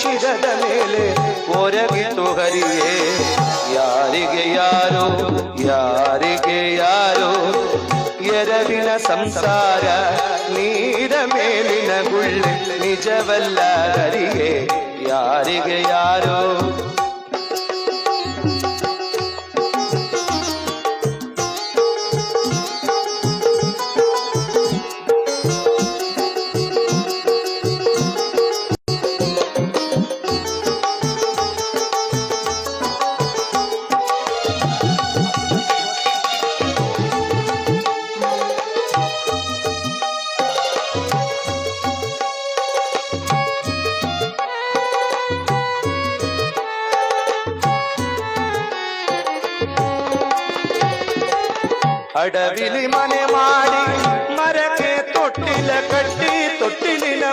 ಶಿರದ ಮೇಲೆ ಒರಗಿತು ಹರಿಯೇ ಯಾರಿಗೆ ಯಾರು ಯಾರಿಗೆ ಯಾರು? ಎರವಿನ ಸಂಸಾರ ನೀರ ಮೇಲಿನ ಗುಳ್ಳೆ ನಿಜವಲ್ಲ ಹರಿಯೇ ಯಾರಿಗೆ ಯಾರೋ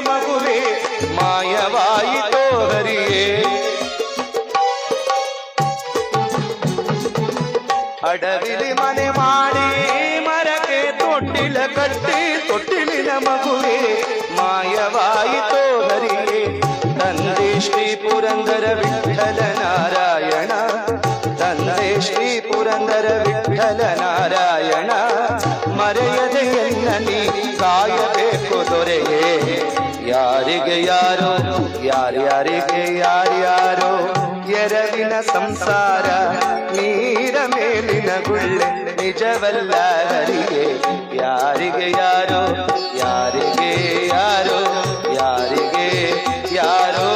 ಮಗುವೆ ಮಾಯವಾಯಿತೋ ಹರಿಯೇ ಅಡವಿಲಿ ಮನೆ ಮಾಡಿ ಮರಕ್ಕೆ ತೊಟ್ಟಿಲ ಕಟ್ಟಿ ತೊಟ್ಟಿಲಿನ ಮಗುವೆ ಮಾಯವಾಯಿತೋ ಹರಿಯೇ ತಂದೆ ಶ್ರೀ ಪುರಂದರ ವಿಠಲ ನಾರಾಯಣ ತಂದೆ ಶ್ರೀ ಪುರಂದರ ವಿಠಲ ನಾರಾಯಣ ಮರೆಯದೆ ಎನ್ನ ನೀ ಕಾಯಬೇಕು ದೊರೆಯೇ ಯಾರಿಗೆ ಯಾರೋ ಯಾರ್ಯಾರಿಗೆ ಯಾರ್ಯಾರೋ ಎರವಿನ ಸಂಸಾರ, ನೀರ ಮೇಲಿನ ಗುಳ್ಳೆ ನಿಜವಲ್ಲ ಹರಿಗೆ ಯಾರಿಗೆ ಯಾರೋ, ಯಾರಿಗೆ ಯಾರು, ಯಾರಿಗೆ ಯಾರೋ.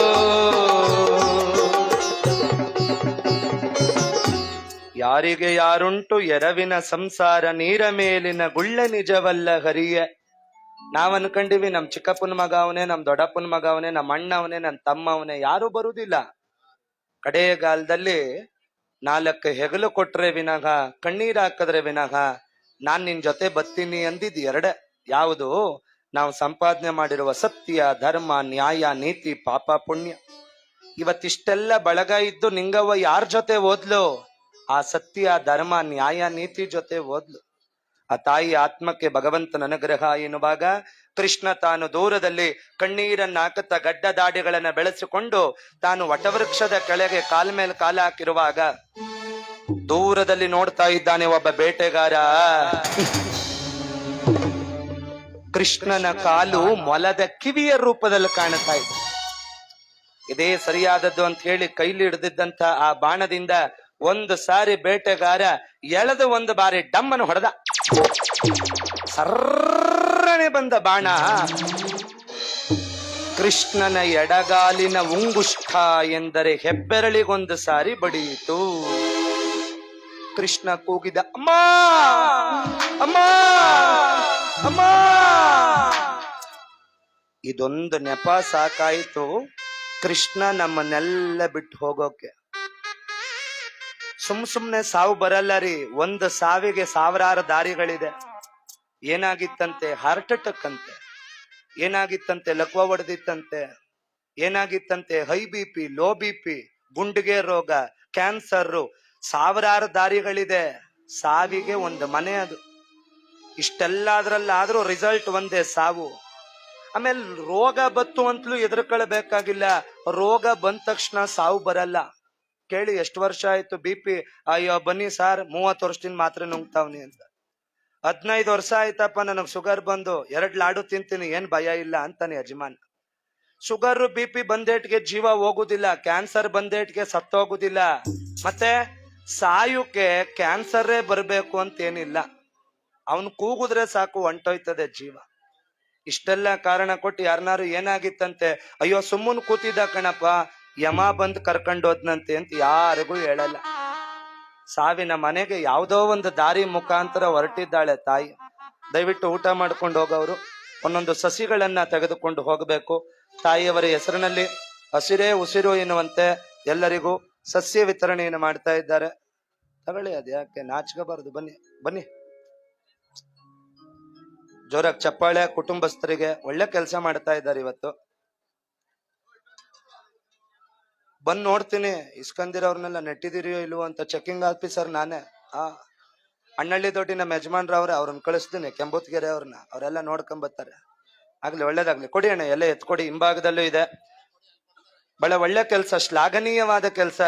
ಯಾರಿಗೆ ಯಾರುಂಟು ಎರವಿನ ಸಂಸಾರ, ನೀರ ಮೇಲಿನ ಗುಳ್ಳೆ ನಿಜವಲ್ಲ ಹರಿಯ ನಾವ್ ಅನ್ಕೊಂಡಿವಿ ನಮ್ ಚಿಕ್ಕಪ್ಪನ ಮಗ ಅವನೇ, ನಮ್ ದೊಡ್ಡಪ್ಪನ ಮಗ ಅವನೇ ನಮ್ಮ ಅಣ್ಣ ಅವನೇ ನನ್ ತಮ್ಮ ಅವನೇ, ಯಾರು ಬರುದಿಲ್ಲ ಕಡೆಗಾಲದಲ್ಲಿ ನಾಲ್ಕು ಹೆಗಲು ಕೊಟ್ರೆ ವಿನಾಗ ಕಣ್ಣೀರ್ ಹಾಕಿದ್ರೆ ವಿನಾಗ ನಾನ್ ನಿನ್ ಜೊತೆ ಬತ್ತೀನಿ ಅಂದಿದ್ ಎರಡ. ಯಾವುದು? ನಾವು ಸಂಪಾದನೆ ಮಾಡಿರುವ ಸತ್ಯ, ಧರ್ಮ, ನ್ಯಾಯ, ನೀತಿ, ಪಾಪ, ಪುಣ್ಯ. ಇವತ್ತಿಷ್ಟೆಲ್ಲ ಬಳಗ ಇದ್ದು ನಿಂಗವ್ವ ಯಾರ ಜೊತೆ ಓದ್ಲು? ಆ ಸತ್ಯ, ಧರ್ಮ, ನ್ಯಾಯ, ನೀತಿ ಜೊತೆ ಓದ್ಲು. ಆ ತಾಯಿ ಆತ್ಮಕ್ಕೆ ಭಗವಂತನ ಅನುಗ್ರಹ ಎನ್ನುವಾಗ ಕೃಷ್ಣ ತಾನು ದೂರದಲ್ಲಿ ಕಣ್ಣೀರನ್ನ ಹಾಕುತ್ತ ಗಡ್ಡ ದಾಡಿಗಳನ್ನ ಬೆಳೆಸಿಕೊಂಡು ತಾನು ವಟವೃಕ್ಷದ ಕೆಳಗೆ ಕಾಲ ಮೇಲೆ ಕಾಲ ಹಾಕಿರುವಾಗ ದೂರದಲ್ಲಿ ನೋಡ್ತಾ ಇದ್ದಾನೆ ಒಬ್ಬ ಬೇಟೆಗಾರ. ಕೃಷ್ಣನ ಕಾಲು ಮೊಲದ ಕಿವಿಯ ರೂಪದಲ್ಲಿ ಕಾಣುತ್ತಾ ಇದೆ. ಇದೇ ಸರಿಯಾದದ್ದು ಅಂತ ಹೇಳಿ ಕೈಲಿ ಹಿಡಿದಿದ್ದಂತ ಆ ಬಾಣದಿಂದ ಒಂದು ಸಾರಿ ಬೇಟೆಗಾರ ಎಳೆದು ಒಂದು ಬಾರಿ ಡಮ್ಮನ್ನು ಹೊಡೆದ. ಸರ್ರನೆ ಬಂದ ಬಾಣ. ಕೃಷ್ಣನ ಎಡಗಾಲಿನ ಉಂಗುಷ್ಠ ಎಂದರೆ ಹೆಬ್ಬೆರಳಿಗೊಂದು ಸಾರಿ ಬಡಿಯಿತು. ಕೃಷ್ಣ ಕೂಗಿದ, ಅಮ್ಮ! ಅಮ್ಮ! ಅಮ್ಮ! ಇದೊಂದು ನೆಪ ಸಾಕಾಯಿತು. ಕೃಷ್ಣ ನಮ್ಮನ್ನೆಲ್ಲ ಬಿಟ್ಟು ಹೋಗೋಕೆ. ಸುಮ್ ಸುಮ್ನೆ ಸಾವು ಬರಲ್ಲ ರೀ. ಒಂದು ಸಾವಿಗೆ ಸಾವಿರಾರು ದಾರಿಗಳಿದೆ. ಏನಾಗಿತ್ತಂತೆ? ಹಾರ್ಟ್ ಅಟ್ಯಾಕ್ ಅಂತೆ. ಏನಾಗಿತ್ತಂತೆ? ಲಕ್ವ ಹೊಡೆದಿತ್ತಂತೆ ಏನಾಗಿತ್ತಂತೆ? High B P low B P ಗುಂಡಿಗೆ ರೋಗ ಕ್ಯಾನ್ಸರ್ ಸಾವಿರಾರು ದಾರಿಗಳಿದೆ. ಸಾವಿಗೆ ಒಂದು ಮನೆ ಅದು. ಇಷ್ಟೆಲ್ಲಾದ್ರಲ್ಲಾದ್ರೂ ರಿಸಲ್ಟ್ ಒಂದೇ ಸಾವು. ಆಮೇಲೆ ರೋಗ ಬತ್ತು ಅಂತಲೂ ಎದುರ್ಕೊಳ್ಬೇಕಾಗಿಲ್ಲ ರೋಗ ಬಂದ ತಕ್ಷಣ ಸಾವು ಬರಲ್ಲ. ಕೇಳಿ ಎಷ್ಟು ವರ್ಷ ಆಯ್ತು ಬಿ ಪಿ, ಅಯ್ಯೋ ಬನ್ನಿ ಸಾರ್, ಮೂವತ್ತು ವರ್ಷದಿಂದ ಮಾತ್ರ ನುಂಗ್ತಾವ್ನಿ ಅಂತ. ಹದಿನೈದು ವರ್ಷ ಆಯ್ತಪ್ಪ, ನನಗ್ ಶುಗರ್ ಬಂದು, ಎರಡು ಲಾಡು ತಿಂತೀನಿ, ಏನ್ ಭಯ ಇಲ್ಲ ಅಂತಾನೆ ಯಜಮಾನ್. ಶುಗರ್ ಬಿ ಪಿ ಬಂದೇಟ್ಗೆ ಜೀವ ಹೋಗುದಿಲ್ಲ ಕ್ಯಾನ್ಸರ್ ಬಂದೇಟ್ಗೆ ಸತ್ತೋಗುದಿಲ್ಲ ಮತ್ತೆ ಸಾಯುಕ್ಕೆ ಕ್ಯಾನ್ಸರೇ ಬರಬೇಕು ಅಂತ ಏನಿಲ್ಲ ಅವನು ಕೂಗುದ್ರೆ ಸಾಕು ಹೊಂಟೋಯ್ತದೆ ಜೀವ. ಇಷ್ಟೆಲ್ಲ ಕಾರಣ ಕೊಟ್ಟು ಯಾರನ್ನಾರು ಏನಾಗಿತ್ತಂತೆ? ಅಯ್ಯೋ ಸುಮ್ಮನ್ ಕೂತಿದ್ದ ಕಣಪ್ಪ ಯಮ ಬಂದು ಕರ್ಕೊಂಡು ಹೋದ್ನಂತೆ ಅಂತ ಯಾರಿಗೂ ಹೇಳಲ್ಲ. ಸಾವಿನ ಮನೆಗೆ ಯಾವುದೋ ಒಂದು ದಾರಿ ಮುಖಾಂತರ ಹೊರಟಿದ್ದಾಳೆ ತಾಯಿ. ದಯವಿಟ್ಟು ಊಟ ಮಾಡ್ಕೊಂಡು ಹೋಗೋರು ಒಂದೊಂದು ಸಸಿಗಳನ್ನ ತೆಗೆದುಕೊಂಡು ಹೋಗಬೇಕು. ತಾಯಿಯವರ ಹೆಸರಿನಲ್ಲಿ ಹಸಿರೇ ಉಸಿರು ಎನ್ನುವಂತೆ ಎಲ್ಲರಿಗೂ ಸಸ್ಯ ವಿತರಣೆಯನ್ನು ಮಾಡ್ತಾ ಇದ್ದಾರೆ. ತಗೊಳ್ಳಿ ಅದು ಯಾಕೆ? ನಾಚ್ಕೋಬಾರದು. ಬನ್ನಿ ಬನ್ನಿ. ಜೋರಾಗಿ ಚಪ್ಪಾಳೆ ಕುಟುಂಬಸ್ಥರಿಗೆ ಒಳ್ಳೆ ಕೆಲಸ ಮಾಡ್ತಾ ಇದ್ದಾರೆ ಇವತ್ತು. ಬಂದ್ ನೋಡ್ತೀನಿ ಇಸ್ಕಂದಿರೋರ್ನೆಲ್ಲ ನೆಟ್ಟಿದಿರಿಯೋ ಇಲ್ವೋ ಅಂತ ಚೆಕಿಂಗ್ ಆಫೀಸರ್ ನಾನೇ. ಆ, ಅಣ್ಣಳ್ಳಿ ದೊಡ್ಡಿ ನಮ್ಮ ಯಜಮಾನ್ರವ್ರೆ ಅವ್ರನ್ನ ಕಳಿಸ್ತೀನಿ, ಕೆಂಬುತ್ಗೆರೆ ಅವ್ರನ್ನ, ಅವರೆಲ್ಲ ನೋಡ್ಕೊಂಬತ್ತಾರೆ ಆಗ್ಲಿ, ಒಳ್ಳೇದಾಗ್ಲಿ, ಕೊಡಿ ಅಣ್ಣ ಎಲ್ಲ ಎತ್ಕೊಡಿ, ಹಿಂಭಾಗದಲ್ಲೂ ಇದೆ. ಬಹಳ ಒಳ್ಳೆ ಕೆಲಸ, ಶ್ಲಾಘನೀಯವಾದ ಕೆಲಸ.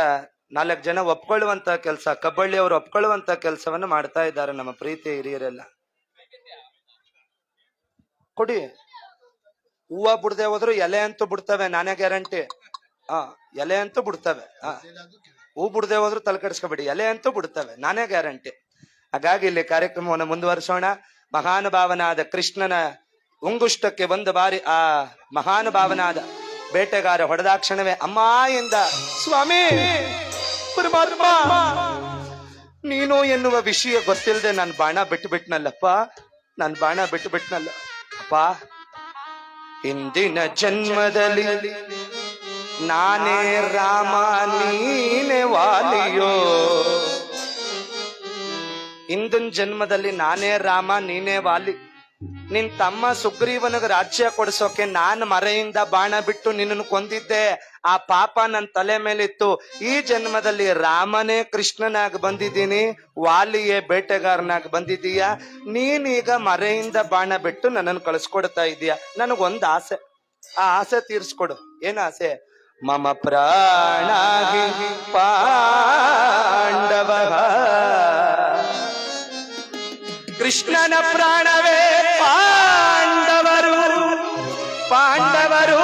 ನಾಲ್ಕು ಜನ ಒಪ್ಕೊಳ್ಳುವಂತ ಕೆಲಸ, ಕಬ್ಬಳ್ಳಿ ಅವರು ಒಪ್ಕೊಳ್ಳುವಂತ ಕೆಲಸವನ್ನು ಮಾಡ್ತಾ ಇದ್ದಾರೆ ನಮ್ಮ ಪ್ರೀತಿ ಹಿರಿಯರೆಲ್ಲ. ಕೊಡಿ. ಹೂವ ಬಿಡದೆ ಹೋದ್ರು ಎಲೆ ಅಂತೂ ಬಿಡ್ತವೆ, ನಾನೇ ಗ್ಯಾರಂಟಿ. ಹಾ ಎಲೆ ಅಂತೂ ಬಿಡ್ತವೆ. ಹಾ ಹೂ ಬಿಡದೆ ಹೋದ್ರು ತಲೆ ಕೆಡಿಸ್ಕೊಬೇಡಿ. ಎಲೆ ಅಂತೂ ಬಿಡ್ತವೆ. ನಾನೇ ಗ್ಯಾರಂಟಿ. ಹಾಗಾಗಿ ಇಲ್ಲಿ ಕಾರ್ಯಕ್ರಮವನ್ನು ಮುಂದುವರಿಸೋಣ. ಮಹಾನುಭಾವನಾದ ಕೃಷ್ಣನ ಉಂಗುಷ್ಟಕ್ಕೆ ಒಂದು ಬಾರಿ ಆ ಮಹಾನುಭಾವನಾದ ಬೇಟೆಗಾರ ಹೊಡೆದಾಕ್ಷಣವೇ ಅಮ್ಮ ಎಂದ ಸ್ವಾಮಿ ನೀನು ಎನ್ನುವ ವಿಷಯ ಗೊತ್ತಿಲ್ಲದೆ ನಾನು ಬಾಣ ಬಿಟ್ಟು ಬಿಟ್ನಲ್ಲಪ್ಪ ನಾನು ಬಾಣ ಬಿಟ್ಟು ಬಿಟ್ನಲ್ಲ ಅಪ್ಪ, ಇಂದಿನ ಜನ್ಮದಲ್ಲಿ ನಾನೇ ರಾಮ, ನೀನೆ ವಾಲಿಯೋ. ಇಂದಿನ ಜನ್ಮದಲ್ಲಿ ನಾನೇ ರಾಮ, ನೀನೇ ವಾಲಿ. ನಿನ್ ತಮ್ಮ ಸುಗ್ರೀವನಿಗೆ ರಾಜ್ಯ ಕೊಡಿಸೋಕೆ ನಾನ್ ಮರೆಯಿಂದ ಬಾಣ ಬಿಟ್ಟು ನಿನ್ನನ್ನು ಕೊಂದಿದ್ದೆ. ಆ ಪಾಪ ನನ್ನ ತಲೆ ಮೇಲಿತ್ತು. ಈ ಜನ್ಮದಲ್ಲಿ ರಾಮನೇ ಕೃಷ್ಣನಾಗಿ ಬಂದಿದ್ದೀನಿ. ವಾಲಿಯೇ ಬೇಟೆಗಾರನಾಗಿ ಬಂದಿದೀಯ ನೀನೀಗ ಮರೆಯಿಂದ ಬಾಣ ಬಿಟ್ಟು ನನ್ನನ್ನು ಕಳಿಸ್ಕೊಡ್ತಾ ಇದೀಯ? ನನಗೊಂದು ಆಸೆ. ಆ ಆಸೆ ತೀರ್ಸ್ಕೊಡು. ಏನ್ ಆಸೆ? ಮಮ ಪ್ರಾಣ ಪಾಂಡವ ಕೃಷ್ಣನ ಪ್ರಾಣವೇ ಪಾಂಡವರು ಪಾಂಡವರು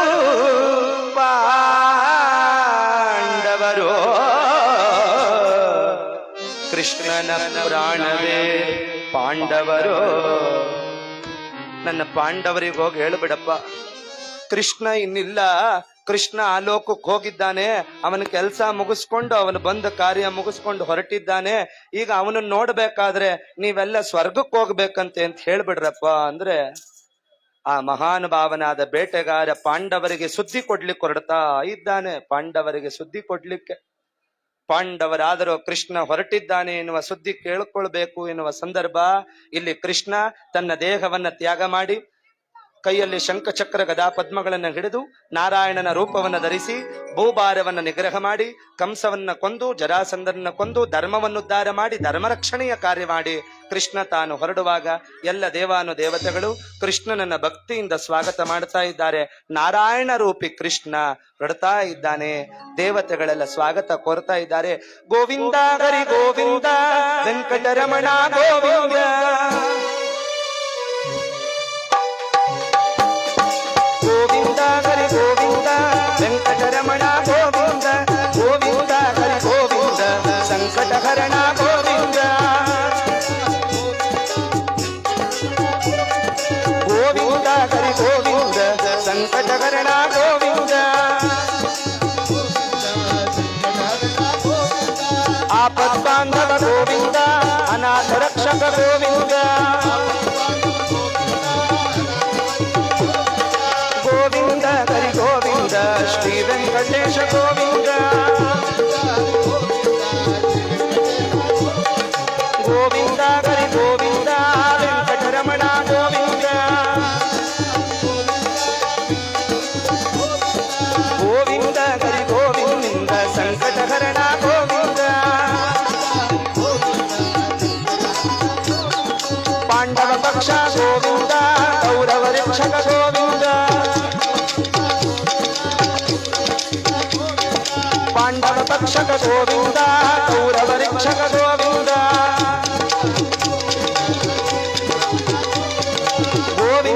ಪಾಂಡವರು ಕೃಷ್ಣನ ಪ್ರಾಣವೇ ಪಾಂಡವರು ನನ್ನ ಪಾಂಡವರಿಗೆ ಹೋಗಿ ಹೇಳ್ಬಿಡಪ್ಪ ಕೃಷ್ಣ ಇನ್ನಿಲ್ಲ. ಕೃಷ್ಣ ಆ ಲೋಕಕ್ಕೆ ಹೋಗಿದ್ದಾನೆ. ಅವನ ಕೆಲಸ ಮುಗಿಸ್ಕೊಂಡು, ಅವನು ಬಂದ ಕಾರ್ಯ ಮುಗಿಸ್ಕೊಂಡು ಹೊರಟಿದ್ದಾನೆ. ಈಗ ಅವನನ್ನ ನೋಡ್ಬೇಕಾದ್ರೆ ನೀವೆಲ್ಲ ಸ್ವರ್ಗಕ್ಕೆ ಹೋಗ್ಬೇಕಂತೆ ಅಂತ ಹೇಳ್ಬಿಡ್ರಪ್ಪ ಅಂದ್ರೆ, ಆ ಮಹಾನುಭಾವನಾದ ಬೇಟೆಗಾರ ಪಾಂಡವರಿಗೆ ಸುದ್ದಿ ಕೊಡ್ಲಿಕ್ಕೆ ಹೊರಡ್ತಾ ಇದ್ದಾನೆ. ಪಾಂಡವರಿಗೆ ಸುದ್ದಿ ಕೊಡ್ಲಿಕ್ಕೆ. ಪಾಂಡವರಾದರೂ ಕೃಷ್ಣ ಹೊರಟಿದ್ದಾನೆ ಎನ್ನುವ ಸುದ್ದಿ ಕೇಳ್ಕೊಳ್ಬೇಕು ಎನ್ನುವ ಸಂದರ್ಭ. ಇಲ್ಲಿ ಕೃಷ್ಣ ತನ್ನ ದೇಹವನ್ನ ತ್ಯಾಗ ಮಾಡಿ ಕೈಯಲ್ಲಿ ಶಂಖಚಕ್ರ ಗದಾ ಪದ್ಮಗಳನ್ನ ಹಿಡಿದು ನಾರಾಯಣನ ರೂಪವನ್ನ ಧರಿಸಿ ಭೂಭಾರವನ್ನ ನಿಗ್ರಹ ಮಾಡಿ ಕಂಸವನ್ನ ಕೊಂದು ಜರಾಸಂದರನ್ನ ಕೊಂದು ಧರ್ಮವನ್ನುದ್ಧಾರ ಮಾಡಿ ಧರ್ಮ ರಕ್ಷಣೆಯ ಕಾರ್ಯ ಮಾಡಿ ಕೃಷ್ಣ ತಾನು ಹೊರಡುವಾಗ ಎಲ್ಲ ದೇವಾನು ದೇವತೆಗಳು ಕೃಷ್ಣನನ್ನ ಭಕ್ತಿಯಿಂದ ಸ್ವಾಗತ ಮಾಡ್ತಾ ಇದ್ದಾರೆ. ನಾರಾಯಣ ರೂಪಿ ಕೃಷ್ಣ ಹೊರಡ್ತಾ ಇದ್ದಾನೆ. ದೇವತೆಗಳೆಲ್ಲ ಸ್ವಾಗತ ಕೋರ್ತಾ ಇದ್ದಾರೆ. ಗೋವಿಂದ ಹರಿ ಗೋವಿಂದ, ವೆಂಕಟರಮಣ ಗೋವಿಂದ ಗೋವಿಂದ. ಶ್ರೀ ವೆಂಕಟೇಶ ಗೋವಿಂದ ಗೋವಿಂದ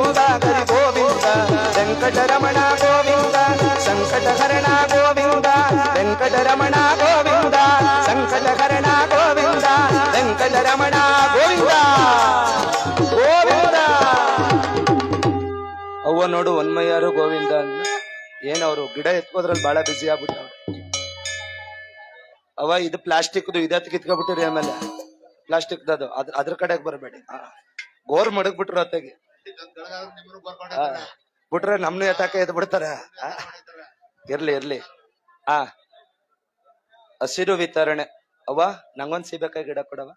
ಗೋವಿಂದ ಹರಿ ಗೋವಿಂದ. ವೆಂಕಟರಮಣ ಗೋವಿಂದ, ಸಂಕಟಹರಣ ಗೋವಿಂದ. ವೆಂಕಟರಮಣ ಗೋವಿಂದ, ಸಂಕಟಹರಣ ಗೋವಿಂದ. ವೆಂಕಟರಮಣ ಗೋವಿಂದ. ಗೋವಿಂದ. ಅವ್ವ ನೋಡು, ಒನ್ಮಯ್ಯಾರು ಗೋವಿಂದ ಏನವರು, ಗಿಡ ಎತ್ಕೋದ್ರಲ್ಲಿ ಬಹಳ ಬಿಸಿ ಆಗ್ಬಿಟ್ಟವ್ರು. ಅವ ಇದು ಪ್ಲಾಸ್ಟಿಕ್ದು ಇದತ್ ಕಿತ್ಕೊಬಿಟ್ಟಿರಿ ಆಮೇಲೆ. ಪ್ಲಾಸ್ಟಿಕ್ದು ಅದು ಅದ್ರ ಕಡೆಗೆ ಬರಬೇಡಿ. ಗೋರ್ ಮಡಗ್ಬಿಟ್ರು ಅತ್ತಾಗಿ. ಬಿಟ್ರೆ ನಮ್ನು ಎಟಾಕ ಎದ್ ಬಿಡ್ತಾರ. ಇರ್ಲಿ ಇರ್ಲಿ. ಆ, ಹಸಿರು ವಿತರಣೆ. ಅವ್ವ, ನಂಗೊಂದ್ ಸಿಬೇಕ ಗಿಡ ಕೊಡವ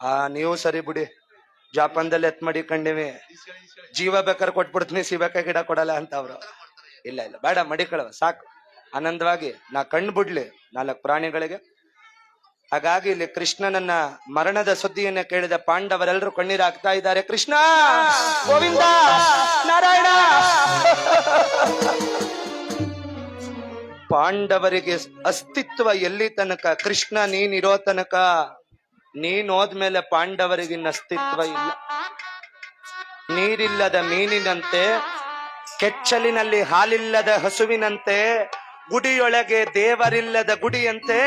ಆ, ನೀವು ಸರಿ ಬಿಡಿ. ಜಾಪಾನ್ದಲ್ಲಿ ಎತ್ ಮಾಡಿ ಕಂಡಿವಿ. ಜೀವ ಬೇಕಾದ್ರೆ ಕೊಟ್ಬಿಡ್ತೀನಿ ಸಿಬೇಕ ಗಿಡ ಕೊಡಲ್ಲ ಅಂತ ಅವ್ರು. ಇಲ್ಲ ಇಲ್ಲ, ಬೇಡ ಮಡಿಕಳವ ಸಾಕು. ಆನಂದವಾಗಿ, ನಾ ಕಣ್ಣು ಬಿಡ್ಲಿ ನಾಲ್ಕು ಪ್ರಾಣಿಗಳಿಗೆ. ಹಾಗಾಗಿ ಇಲ್ಲಿ ಕೃಷ್ಣನನ್ನ ಮರಣದ ಸುದ್ದಿಯನ್ನ ಕೇಳಿದ ಪಾಂಡವರೆಲ್ಲರೂ ಕಣ್ಣೀರಾಗ್ತಾ ಇದ್ದಾರೆ. ಕೃಷ್ಣ! ಗೋವಿಂದ! ನಾರಾಯಣ! ಪಾಂಡವರಿಗೆ ಅಸ್ತಿತ್ವ ಎಲ್ಲಿ ತನಕ? ಕೃಷ್ಣ ನೀನಿರೋ ತನಕ. ನೀನ್ ಹೋದ್ಮೇಲೆ ಪಾಂಡವರಿಗಿನ್ನ ಅಸ್ತಿತ್ವ ಇಲ್ಲ. ನೀರಿಲ್ಲದ ಮೀನಿನಂತೆ, ಕೆಚ್ಚಲಿನಲ್ಲಿ ಹಾಲಿಲ್ಲದ ಹಸುವಿನಂತೆ ಗುಡಿಯೊಳಗೆ ದೇವರಿಲ್ಲದ ಗುಡಿಯಂತೆ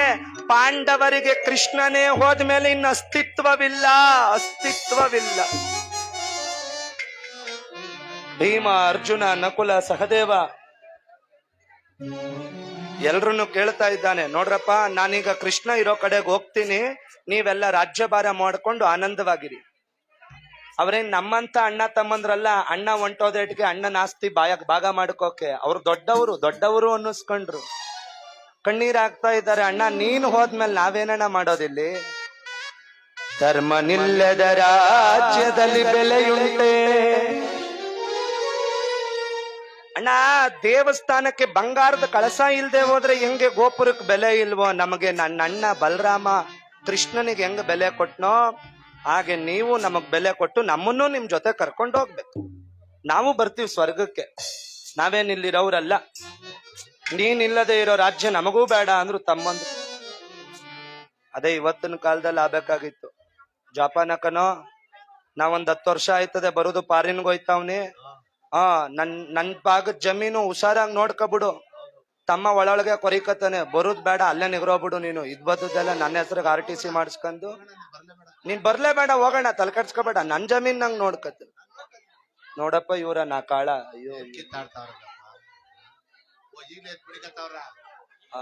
ಪಾಂಡವರಿಗೆ ಕೃಷ್ಣನೇ ಹೋದ್ಮೇಲೆ ಇನ್ನು ಅಸ್ತಿತ್ವವಿಲ್ಲ ಅಸ್ತಿತ್ವವಿಲ್ಲ. ಭೀಮ, ಅರ್ಜುನ, ನಕುಲ, ಸಹದೇವ ಎಲ್ರನ್ನು ಕೇಳ್ತಾ ಇದ್ದಾನೆ, ನೋಡ್ರಪ್ಪ, ನಾನೀಗ ಕೃಷ್ಣ ಇರೋ ಕಡೆಗೆ ಹೋಗ್ತೀನಿ, ನೀವೆಲ್ಲ ರಾಜ್ಯಭಾರ ಮಾಡ್ಕೊಂಡು ಆನಂದವಾಗಿರಿ. ಅವ್ರೇನ್ ನಮ್ಮಂತ ಅಣ್ಣ ತಮ್ಮಂದ್ರಲ್ಲ, ಅಣ್ಣ ಹೊಂಟೋದೇಟ್ಗೆ ಅಣ್ಣನ ಆಸ್ತಿ ಬಾಯ, ಭಾಗ ಮಾಡ್ಕೋಕೆ. ಅವ್ರು ದೊಡ್ಡವರು ದೊಡ್ಡವರು ಅನ್ನಿಸ್ಕೊಂಡ್ರು. ಕಣ್ಣೀರು ಹಾಕ್ತಾ ಇದ್ದಾರೆ, ಅಣ್ಣ ನೀನು ಹೋದ್ಮೇಲೆ ನಾವೇನಣ್ಣ ಮಾಡೋದಿಲ್ಲಿ? ಧರ್ಮ ನಿಲ್ಲದ ರಾಜ್ಯದಲ್ಲಿ ಬೆಲೆಯುಂಟೆ. ಅಣ್ಣ, ದೇವಸ್ಥಾನಕ್ಕೆ ಬಂಗಾರದ ಕಳಸ ಇಲ್ದೆ ಹೋದ್ರೆ ಹೆಂಗೆ ಗೋಪುರಕ್ಕೆ ಬೆಲೆ ಇಲ್ವೋ? ನಮಗೆ ನನ್ನ ಅಣ್ಣ ಬಲರಾಮ, ಕೃಷ್ಣನಿಗೆ ಹೆಂಗ್ ಬೆಲೆ ಕೊಟ್ನೋ? ಹಾಗೆ ನೀವು ನಮಗ್ ಬೆಲೆ ಕೊಟ್ಟು ನಮ್ಮನ್ನು ನಿಮ್ ಜೊತೆ ಕರ್ಕೊಂಡು ಹೋಗ್ಬೇಕು. ನಾವು ಬರ್ತೀವಿ ಸ್ವರ್ಗಕ್ಕೆ. ನಾವೇನ್ ಇಲ್ಲಿರೋರಲ್ಲ ನೀನಿಲ್ಲದೆ ಇರೋ ರಾಜ್ಯ ನಮಗೂ ಬೇಡ ಅಂದ್ರು ತಮ್ಮಂದು ಅದೇ ಇವತ್ತಿನ ಕಾಲದಲ್ಲಿ ಆಗ್ಬೇಕಾಗಿತ್ತು. ಜಪಾನಕನೋ ನಾವೊಂದ್ ಹತ್ತು ವರ್ಷ ಆಯ್ತದೆ ಬರೋದು ಪಾರಿನ್ ಹೋಯ್ತಾವ್ನಿ. ಆ ನನ್ ನನ್ ಭಾಗದ ಜಮೀನು ಹುಷಾರಾಗಿ ನೋಡ್ಕೊಬಿಡು. ತಮ್ಮ ಒಳೊಳಗೆ ಕೊರಿಕತ್ತಾನೆ. ಬರುದ್ ಬೇಡ, ಅಲ್ಲೇ ನಿಗ್ರೋಬಿಡು ನೀನು. ಇದ್ ಬದ್ದೆಲ್ಲ ನನ್ನ ಹೆಸರಿಗೆ ಆರ್ ಟಿ ಸಿ ಮಾಡಿಸ್ಕೊಂಡು ನೀನ್ ಬರ್ಲೇ ಬೇಡ ಹೋಗೋಣ. ತಲೆ ಕಟ್ಸ್ಕೊಬೇಡ ನನ್ ಜಮೀನ್ ನಂಗ್ ನೋಡ್ಕತ್ ನೋಡಪ್ಪ ಇವ್ರ ನಾ ಕಾಳ. ಅಯ್ಯೋ. ಆ,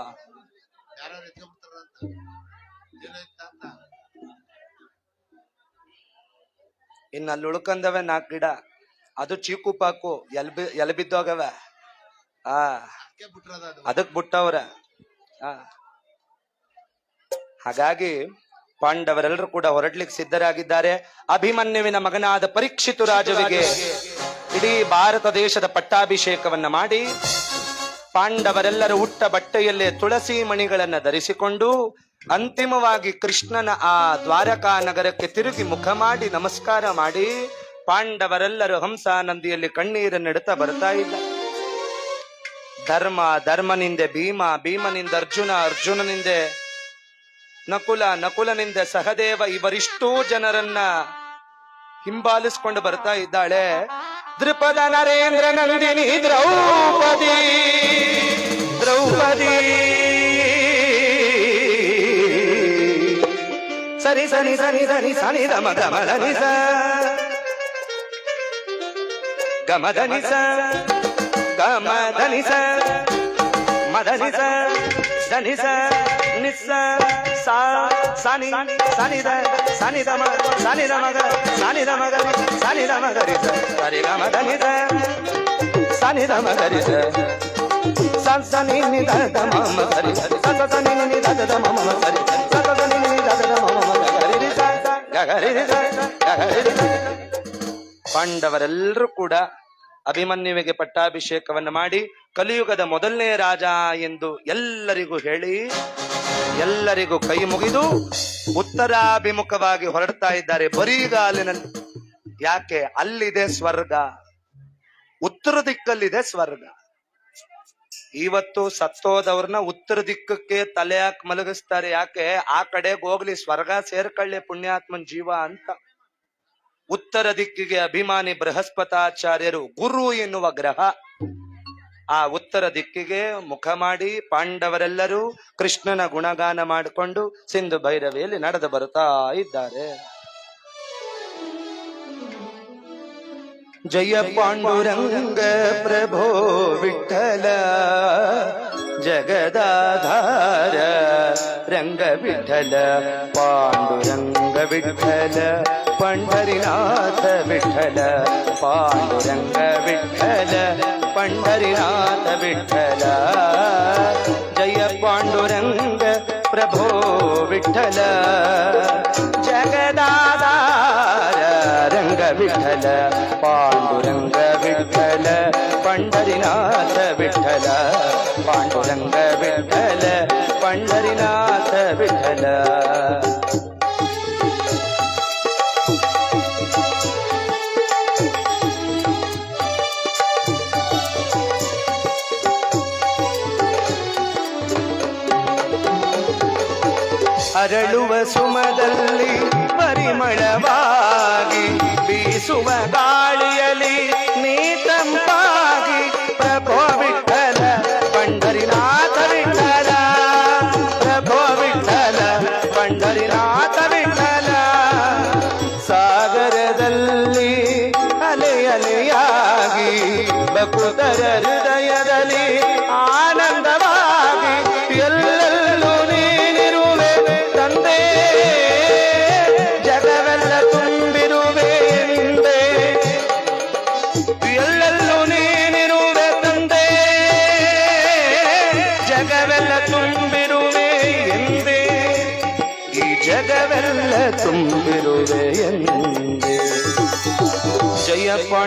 ಇನ್ ಅಲ್ಲಿ ಉಳ್ಕಂದವೆ ನಾಕ್ ಗಿಡ. ಅದು ಚೀಕು ಪಾಕು ಎಲ್ ಬಿ ಎಲ್ ಬಿದ್ದೋಗವ. ಆ ಅದಕ್ ಬಿಟ್ಟವ್ರ. ಹಾಗಾಗಿ ಪಾಂಡವರೆಲ್ಲರೂ ಕೂಡ ಹೊರಡ್ಲಿಕ್ಕೆ ಸಿದ್ಧರಾಗಿದ್ದಾರೆ. ಅಭಿಮನ್ಯುವಿನ ಮಗನಾದ ಪರೀಕ್ಷಿತು ರಾಜುವಿಗೆ ಇಡೀ ಭಾರತ ದೇಶದ ಪಟ್ಟಾಭಿಷೇಕವನ್ನ ಮಾಡಿ, ಪಾಂಡವರೆಲ್ಲರೂ ಹುಟ್ಟ ಬಟ್ಟೆಯಲ್ಲೇ ತುಳಸಿ ಮಣಿಗಳನ್ನ ಧರಿಸಿಕೊಂಡು ಅಂತಿಮವಾಗಿ ಕೃಷ್ಣನ ಆ ದ್ವಾರಕಾ ನಗರಕ್ಕೆ ತಿರುಗಿ ಮುಖ ಮಾಡಿ ನಮಸ್ಕಾರ ಮಾಡಿ ಪಾಂಡವರೆಲ್ಲರೂ ಹಂಸಾನಂದಿಯಲ್ಲಿ ಕಣ್ಣೀರನ್ನಿಡುತ್ತಾ ಬರ್ತಾ ಇಲ್ಲ. ಧರ್ಮ, ಧರ್ಮನಿಂದೆ ಭೀಮ, ಭೀಮನಿಂದ ಅರ್ಜುನ, ಅರ್ಜುನನಿಂದೆ ನಕುಲ ನಕುಲನಿಂದ ಸಹದೇವ ಇವರಿಷ್ಟೂ ಜನರನ್ನ ಹಿಂಬಾಲಿಸ್ಕೊಂಡು ಬರ್ತಾ ಇದ್ದಾಳೆ. ದೃಪದ ನರೇಂದ್ರ ನಂದಿನಿ ದ್ರೌಪದಿ. ದ್ರೌಪದಿ. ಸರಿ ಸನಿ ಸನಿ ಸನಿ ಸನಿ ದಮ ಸ. ಗಮ ಧನಿ ಸ. ಗಮ ಧನಿ ಸ. ಮದನಿ ಸ. ಧನಿ ಸ ನಿಸ್ಸ ಸಾ, ಸಾನಿ ಸಾನಿ ದ ಸಾನಿ ದ ಮಗ ಸಾನಿ ದ ಮಗ ಸಾನಿ ದ ಮಗ ಸಾನಿ ದ ಮಗ ರಿ ಸರಿ ಗ ಮ ಧನಿ ದ ಸಾನಿ ದ ಮಗ ರಿ ಸ ಸ ಸ ನಿ ದ ದ ಮ ಮ ಸರಿ ಸ ಸ ಸ ನಿ ದ ದ ಮ ಮ ಮ ನಿ ದ ದ, ಮ ಮ ಮ ರಿ ಸ ಗ ರಿ ಸ ಗ ರಿ ಪಾಂಡವರೆಲ್ಲರೂ ಕೂಡ ಅಭಿಮನ್ಯುವಿಗೆ ಪಟ್ಟಾಭಿಷೇಕವನ್ನು ಮಾಡಿ ಕಲಿಯುಗದ ಮೊದಲನೇ ರಾಜ ಎಂದು ಎಲ್ಲರಿಗೂ ಹೇಳಿ, ಎಲ್ಲರಿಗೂ ಕೈ ಮುಗಿದು ಉತ್ತರಾಭಿಮುಖವಾಗಿ ಹೊರಡ್ತಾ ಇದ್ದಾರೆ. ಬರೀಗಾಲಿನಲ್ಲಿ ಯಾಕೆ? ಅಲ್ಲಿದೆ ಸ್ವರ್ಗ. ಉತ್ತರ ದಿಕ್ಕಲ್ಲಿದೆ ಸ್ವರ್ಗ. ಇವತ್ತು ಸತ್ತೋದವ್ರನ್ನ ಉತ್ತರ ದಿಕ್ಕಕ್ಕೆ ತಲೆ ಹಾಕಿ ಮಲಗಿಸ್ತಾರೆ. ಯಾಕೆ? ಆ ಕಡೆಗೆ ಹೋಗ್ಲಿ, ಸ್ವರ್ಗ ಸೇರ್ಕೊಳ್ಳಿ ಪುಣ್ಯಾತ್ಮನ್ ಜೀವ ಅಂತ. ಉತ್ತರ ದಿಕ್ಕಿಗೆ ಅಭಿಮಾನಿ ಬೃಹಸ್ಪತಾಚಾರ್ಯರು ಗುರು ಎನ್ನುವ ಗ್ರಹ. ಆ ಉತ್ತರ ದಿಕ್ಕಿಗೆ ಮುಖ ಮಾಡಿ ಪಾಂಡವರೆಲ್ಲರೂ ಕೃಷ್ಣನ ಗುಣಗಾನ ಮಾಡಿಕೊಂಡು ಸಿಂಧು ಭೈರವಿಯಲ್ಲಿ ನಡೆದು ಬರುತ್ತಾ ಇದ್ದಾರೆ. ಜಯ ಪಾಂಡುರಂಗ ಪ್ರಭೋ ವಿಠಲ, ಜಗದಾಧಾರ ರಂಗ ವಿಠಲ, ಪಾಂಡುರಂಗ ವಿಠಲ, ಪಂಡರಿನಾಥ ವಿಠಲ, ಪಾಂಡುರಂಗ ವಿಠಲ. ಪಂಡರಿನಾಥ ವಿಠಲ ಜಯ ಪಾಂಡುರಂಗ ಪ್ರಭೋ ವಿಠಲ ಜಗದಾಧಾರ ರಂಗ ವಿಠಲ ಪಾಂಡುರಂಗ ವಿಠಲ ಪಂಡರಿನಾಥ ವಿಠಲ ಪಾಂಡುರಂಗ ವಿಠಲ ಪಂಡರಿನಾಥ ವಿಠಲ ಸುಮದಲ್ಲಿ ಪರಿಮಳವಾಗಿ ಬೀಸುವ ಗಾಳಿಯಲಿ ನೀ ತಂಪಾಗಿ ಪ್ರಭೋ ವಿಠಲ ಪಂಡರಿನಾಥ ವಿಠಲ ಪ್ರಭೋ ವಿಠಲ ಪಂಡರಿನಾಥ ವಿಠಲ ಸಾಗರದಲ್ಲಿ ಅಲೆ ಅಲೆಯಾಗಿ ಬಕುತರ ಹೃದಯದಲ್ಲಿ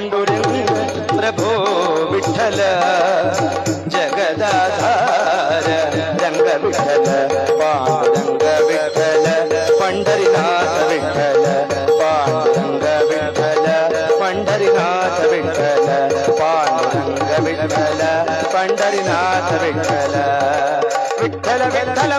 पाण्डुरङ्ग प्रभो विठ्ठल जगदाधार रङ्ग विठ्ठल पाण्डुरङ्ग विठ्ठल पण्डरिनाथ विठ्ठल पाण्डुरङ्ग विठ्ठल पण्डरिनाथ विठ्ठल पाण्डुरङ्ग विठ्ठल पण्डरिनाथ विठ्ठल विठ्ठल विठ्ठल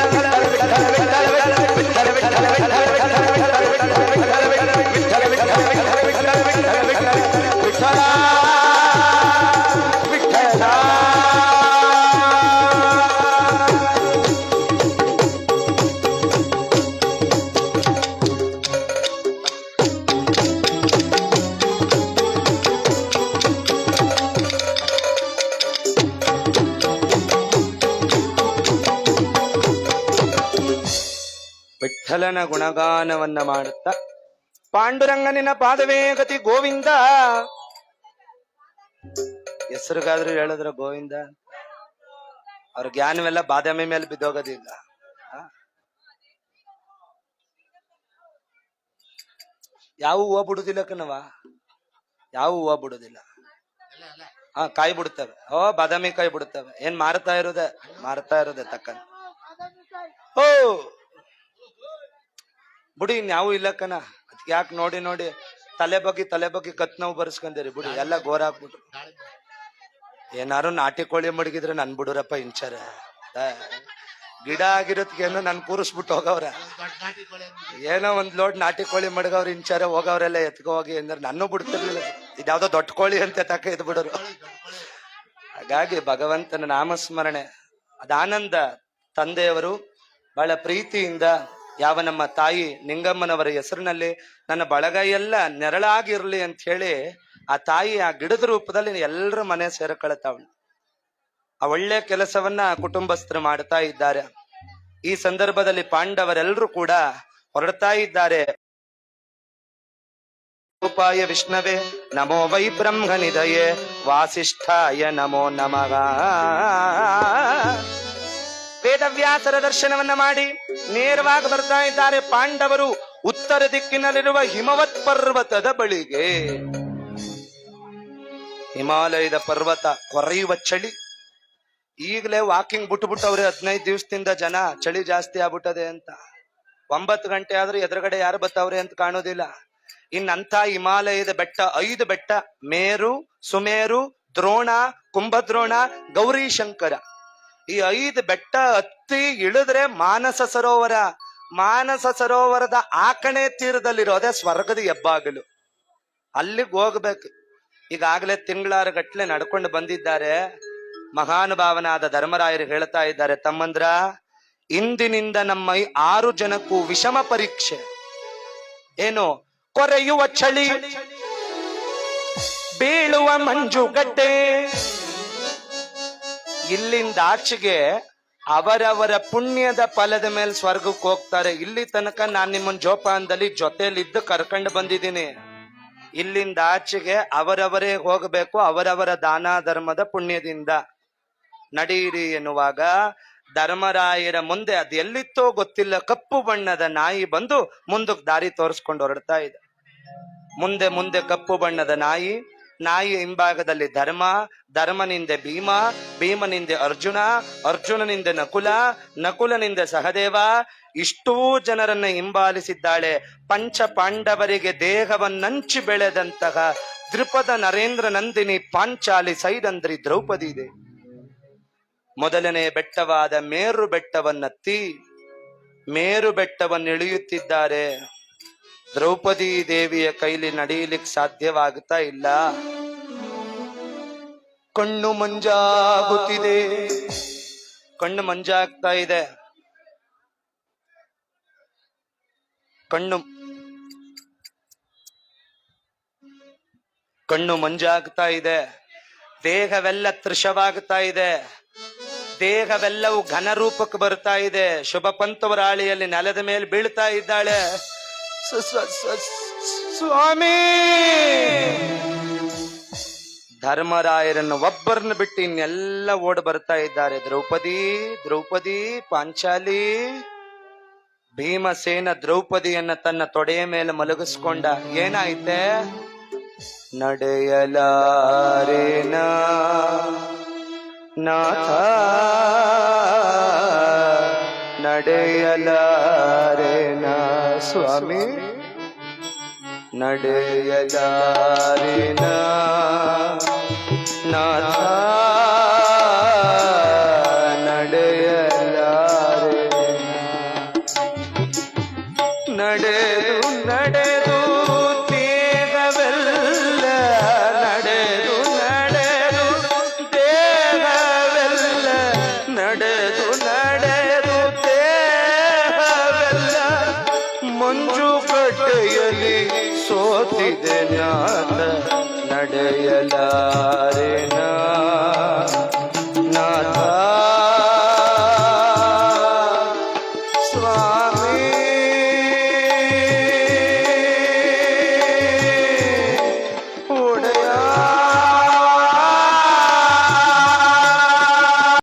ಗುಣಗಾನವನ್ನ ಮಾಡುತ್ತ. ಪಾಂಡುರಂಗನಿನ ಪಾದವೇ ಗತಿ ಗೋವಿಂದ. ಹೆಸರುಗಾದ್ರೂ ಹೇಳಿದ್ರ ಗೋವಿಂದ. ಅವ್ರ ಜ್ಞಾನವೆಲ್ಲ ಬಾದಾಮಿ ಮೇಲೆ ಬಿದ್ದೋಗೋದಿಲ್ಲ? ಯಾವ ಹೂವ ಬಿಡುದಿಲ್ಲ ಕಣವ ಯಾವ ಹೂವ ಬಿಡುದಿಲ್ಲ? ಹಾ, ಕಾಯಿ ಬಿಡುತ್ತವೆ. ಓ, ಬಾದಾಮಿ ಕಾಯಿ ಬಿಡುತ್ತವೆ. ಏನ್ ಮಾರುತ್ತಾ ಇರೋದೆ? ಮಾರುತ್ತಾ ಇರೋದೆ ತಕ್ಕನ್ ಓ ಬುಡಿ ಇನ್ಯಾವು ಇಲ್ಲ ಕಣ. ಅದಕ್ಕೆ ಯಾಕೆ ನೋಡಿ ನೋಡಿ ತಲೆ ಬಗ್ಗೆ ತಲೆ ಬಗ್ಗೆ ಕತ್ ನೋವು ಬರ್ಸ್ಕೊಂಡಿರಿ ಬುಡಿ. ಎಲ್ಲ ಗೋರ ಹಾಕ್ಬಿಟ್ರು ಏನಾರು ನಾಟಿ ಕೋಳಿ ಮಡಗಿದ್ರೆ ನನ್ ಬಿಡುರಪ್ಪ ಇಂಚಾರ ಗಿಡ ಆಗಿರೋದ್ಕೇನೋ ನನ್ ಕೂರಿಸ್ಬಿಟ್ಟು ಹೋಗವ್ರ. ಏನೋ ಒಂದ್ ಲೋಡ್ ನಾಟಿ ಕೋಳಿ ಮಡಗವ್ರ ಇಂಚಾರ ಹೋಗವ್ರೆಲ್ಲ ಎತ್ಕೋ ಹೋಗಿ ಅಂದ್ರೆ ನನ್ನೂ ಬಿಡ್ತಿರ್ಲಿಲ್ಲ. ಇದ್ಯಾವ್ದೋ ದೊಡ್ಡ ಕೋಳಿ ಅಂತ ತಕ್ಕ ಇದ್ ಬಿಡೋರು. ಹಾಗಾಗಿ ಭಗವಂತನ ನಾಮಸ್ಮರಣೆ. ಅದಾನಂದ ತಂದೆಯವರು ಬಹಳ ಪ್ರೀತಿಯಿಂದ ಯಾವ ನಮ್ಮ ತಾಯಿ ನಿಂಗಮ್ಮನವರ ಹೆಸರಿನಲ್ಲಿ ನನ್ನ ಬಳಗ ಎಲ್ಲ ನೆರಳಾಗಿರ್ಲಿ ಅಂತ ಹೇಳಿ ಆ ತಾಯಿ ಆ ಗಿಡದ ರೂಪದಲ್ಲಿ ಎಲ್ಲರ ಮನೆ ಸೇರ್ಕೊಳ್ತಾವಳು. ಆ ಒಳ್ಳೆ ಕೆಲಸವನ್ನ ಕುಟುಂಬಸ್ಥರು ಮಾಡ್ತಾ ಇದ್ದಾರೆ. ಈ ಸಂದರ್ಭದಲ್ಲಿ ಪಾಂಡವರೆಲ್ಲರೂ ಕೂಡ ಹೊರಡ್ತಾ ಇದ್ದಾರೆ. ಉಪಾಯ ವಿಷ್ಣವೇ ನಮೋ ವೈ ಬ್ರಹ್ಮನಿದಯೇ ವಾಸಿಷ್ಠಾಯ ನಮೋ ನಮಃ. ವೇದವ್ಯಾಸರ ದರ್ಶನವನ್ನ ಮಾಡಿ ನೇರವಾಗಿ ಬರ್ತಾ ಇದ್ದಾರೆ ಪಾಂಡವರು ಉತ್ತರ ದಿಕ್ಕಿನಲ್ಲಿರುವ ಹಿಮವತ್ ಪರ್ವತದ ಬಳಿಗೆ. ಹಿಮಾಲಯದ ಪರ್ವತ ಕೊರೆಯುವ ಚಳಿ. ಈಗಲೇ ವಾಕಿಂಗ್ ಬಿಟ್ಬಿಟ್ಟವ್ರೆ ಹದಿನೈದು ದಿವಸದಿಂದ ಜನ, ಚಳಿ ಜಾಸ್ತಿ ಆಗ್ಬಿಟ್ಟದೆ ಅಂತ. ಒಂಬತ್ತು ಗಂಟೆ ಆದ್ರೂ ಎದುರುಗಡೆ ಯಾರು ಬತ್ತವ್ರೆ ಅಂತ ಕಾಣೋದಿಲ್ಲ. ಇನ್ನಂಥ ಹಿಮಾಲಯದ ಬೆಟ್ಟ, ಐದು ಬೆಟ್ಟ, ಮೇರು, ಸುಮೇರು, ದ್ರೋಣ, ಕುಂಭದ್ರೋಣ ಗೌರಿ ಶಂಕರ ಈ ಐದು ಬೆಟ್ಟ ಹತ್ತಿ ಇಳಿದ್ರೆ ಮಾನಸ ಸರೋವರ, ಮಾನಸ ಸರೋವರದ ಆಕಣೆ ತೀರದಲ್ಲಿರೋದೇ ಸ್ವರ್ಗದ ಹೆಬ್ಬಾಗಲು. ಅಲ್ಲಿಗೆ ಹೋಗ್ಬೇಕು. ಈಗಾಗಲೇ ತಿಂಗಳಾರು ಗಟ್ಟಲೆ ನಡ್ಕೊಂಡು ಬಂದಿದ್ದಾರೆ. ಮಹಾನುಭಾವನಾದ ಧರ್ಮರಾಯರು ಹೇಳ್ತಾ ಇದ್ದಾರೆ, ತಮ್ಮಂದ್ರ, ಇಂದಿನಿಂದ ನಮ್ಮ ಈ ಆರು ಜನಕ್ಕೂ ವಿಷಮ ಪರೀಕ್ಷೆ. ಏನು? ಕೊರೆಯುವ ಚಳಿ, ಬೀಳುವ ಮಂಜುಗಡ್ಡೆ. ಇಲ್ಲಿಂದ ಆಚೆಗೆ ಅವರವರ ಪುಣ್ಯದ ಫಲದ ಮೇಲೆ ಸ್ವರ್ಗಕ್ಕೆ ಹೋಗ್ತಾರೆ. ಇಲ್ಲಿ ತನಕ ನಾನು ನಿಮ್ಮನ್ ಜೋಪಾನದಲ್ಲಿ ಜೊತೆಲಿದ್ದು ಕರ್ಕೊಂಡು ಬಂದಿದ್ದೀನಿ. ಇಲ್ಲಿಂದ ಆಚೆಗೆ ಅವರವರೇ ಹೋಗಬೇಕು, ಅವರವರ ದಾನ ಧರ್ಮದ ಪುಣ್ಯದಿಂದ. ನಡೀರಿ ಎನ್ನುವಾಗ ಧರ್ಮರಾಯರ ಮುಂದೆ, ಅದು ಎಲ್ಲಿತ್ತೋ ಗೊತ್ತಿಲ್ಲ, ಕಪ್ಪು ಬಣ್ಣದ ನಾಯಿ ಬಂದು ಮುಂದಕ್ಕೆ ದಾರಿ ತೋರಿಸ್ಕೊಂಡು ಹೊರಡ್ತಾ ಇದೆ. ಮುಂದೆ ಮುಂದೆ ಕಪ್ಪು ಬಣ್ಣದ ನಾಯಿ ನಾಯಿ ಹಿಂಭಾಗದಲ್ಲಿ ಧರ್ಮ, ಧರ್ಮನಿಂದ ಭೀಮ, ಭೀಮನಿಂದ ಅರ್ಜುನ, ಅರ್ಜುನನಿಂದ ನಕುಲ, ನಕುಲನಿಂದ ಸಹದೇವ, ಇಷ್ಟೂ ಜನರನ್ನ ಹಿಂಬಾಲಿಸಿದ್ದಾಳೆ. ಪಂಚ ಪಾಂಡವರಿಗೆ ದೇಹವನ್ನಂಚಿ ಬೆಳೆದಂತಹ ತ್ರಿಪದ ನರೇಂದ್ರ ನಂದಿನಿ ಪಾಂಚಾಲಿ ಸೈದಂದ್ರಿ ದ್ರೌಪದಿ ಇದೆ. ಮೊದಲನೇ ಬೆಟ್ಟವಾದ ಮೇರು ಬೆಟ್ಟವನ್ನತ್ತಿ, ಮೇರು ಬೆಟ್ಟವನ್ನು ಇಳಿಯುತ್ತಿದ್ದಾರೆ ದ್ರೌಪದಿ ದೇವಿಯ ಕೈಲಿ ನಡೆಯಲಿಕ್ಕೆ ಸಾಧ್ಯವಾಗ್ತಾ ಇಲ್ಲ. ಕಣ್ಣು ಮಂಜಾಗುತ್ತಿದೆ. ಕಣ್ಣು ಮಂಜಾಗ್ತಾ ಇದೆ. ಕಣ್ಣು ಕಣ್ಣು ಮಂಜಾಗ್ತಾ ಇದೆ. ದೇಹವೆಲ್ಲ ತೃಷವಾಗ್ತಾ ಇದೆ. ದೇಹವೆಲ್ಲವೂ ಘನ ರೂಪಕ್ಕೆ ಬರ್ತಾ ಇದೆ. ಶುಭ ಪಂತವರಾಳಿಯಲ್ಲಿ ನೆಲದ ಮೇಲೆ ಬೀಳ್ತಾ ಇದ್ದಾಳೆ. ಸ್ವಾಮಿ! ಧರ್ಮರಾಯರನ್ನು ಒಬ್ಬರನ್ನು ಬಿಟ್ಟು ಇನ್ನೆಲ್ಲ ಓಡ್ ಬರ್ತಾ ಇದ್ದಾರೆ. ದ್ರೌಪದಿ ದ್ರೌಪದಿ, ಪಾಂಚಾಲಿ. ಭೀಮಸೇನ ದ್ರೌಪದಿಯನ್ನ ತನ್ನ ತೊಡೆಯ ಮೇಲೆ ಮಲಗಿಸ್ಕೊಂಡ ಏನಾಯ್ತೆ? ನಡೆಯಲಾರೇನ ನಾಥ. ನಡೆಯಲಾರೇನ ಸ್ವಾಮಿ ನಡೆಯಲಾರೇನ ನಾಥ